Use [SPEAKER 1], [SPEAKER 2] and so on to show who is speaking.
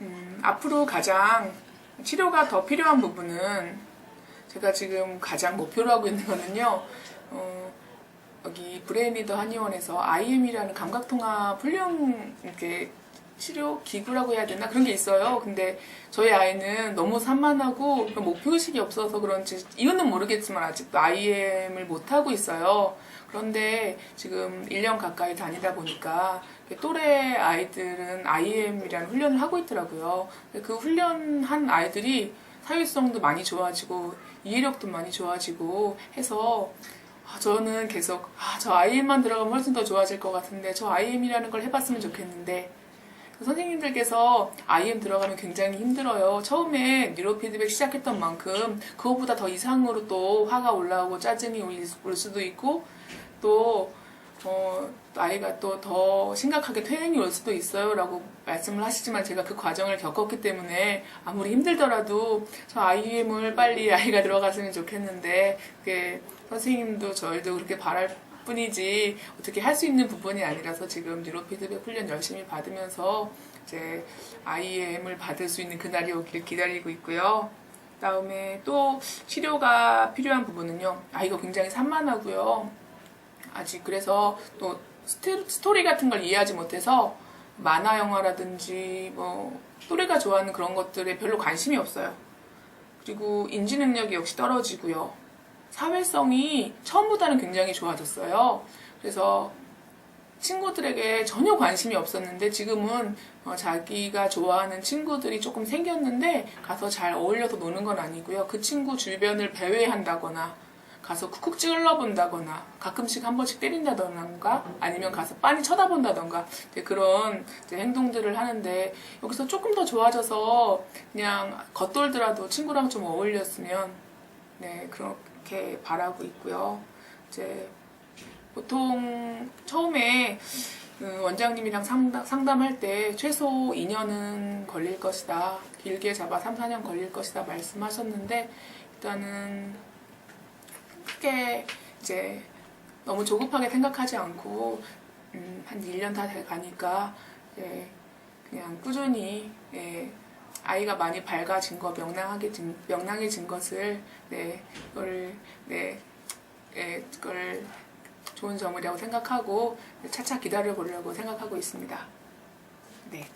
[SPEAKER 1] 음, 앞으로 가장 치료가 더 필요한 부분은 제가 지금 가장 목표로 하고 있는 거는요. 어, 여기 브레인리더 한의원에서 IM이라는 감각통합 훈련 이렇게 치료 기구라고 해야 되나 그런 게 있어요. 근데 저희 아이는 너무 산만하고 목표 의식이 없어서 그런지 이유는 모르겠지만 아직도 IM을 못 하고 있어요. 그런데 지금 1년 가까이 다니다 보니까 또래 아이들은 IM이라는 훈련을 하고 있더라고요. 그 훈련한 아이들이 사회성도 많이 좋아지고 이해력도 많이 좋아지고 해서 아, 저는 계속 아, 저 IM만 들어가면 훨씬 더 좋아질 것 같은데 저 IM이라는 걸 해봤으면 좋겠는데 그 선생님들께서 IM 들어가면 굉장히 힘들어요. 처음에 뉴로 피드백 시작했던 만큼 그것보다 더 이상으로 또 화가 올라오고 짜증이 올- 올 수도 있고 또 어, 또 아이가 또 더 심각하게 퇴행이 올 수도 있어요. 라고 말씀을 하시지만 제가 그 과정을 겪었기 때문에 아무리 힘들더라도 저 IM을 빨리 아이가 들어갔으면 좋겠는데 그게 선생님도 저희도 그렇게 바랄 뿐이지 어떻게 할 수 있는 부분이 아니라서 지금 뉴로 피드백 훈련 열심히 받으면서 이제 IM을 받을 수 있는 그날이 오기를 기다리고 있고요. 다음에 또 치료가 필요한 부분은요. 아이가 굉장히 산만하고요. 아직 그래서 또 스토- 스토리 같은 걸 이해하지 못해서 만화 영화라든지 뭐 또래가 좋아하는 그런 것들에 별로 관심이 없어요. 그리고 인지 능력이 역시 떨어지고요. 사회성이 처음보다는 굉장히 좋아졌어요. 그래서 친구들에게 전혀 관심이 없었는데 지금은 어, 자기가 좋아하는 친구들이 조금 생겼는데 가서 잘 어울려서 노는 건 아니고요. 그 친구 주변을 배회한다거나 가서 쿡쿡 찔러본다거나 가끔씩 한 번씩 때린다던가 아니면 가서 빤히 쳐다본다던가 그런 행동들을 하는데 여기서 조금 더 좋아져서 그냥 겉돌더라도 친구랑 좀 어울렸으면 네 그렇게 바라고 있고요. 이제 보통 처음에 그 원장님이랑 상담, 상담할 때 최소 2년은 걸릴 것이다. 길게 잡아 3, 4년 걸릴 것이다 말씀하셨는데 일단은 크게 이제 너무 조급하게 생각하지 않고 음, 한 1년 다 돼가니까 그냥 꾸준히 예, 아이가 많이 밝아진 거 명랑하게 진- 명랑해진 것을 네 그걸 네 예, 그걸 좋은 점이라고 생각하고 차차 기다려 보려고 생각하고 있습니다. 네.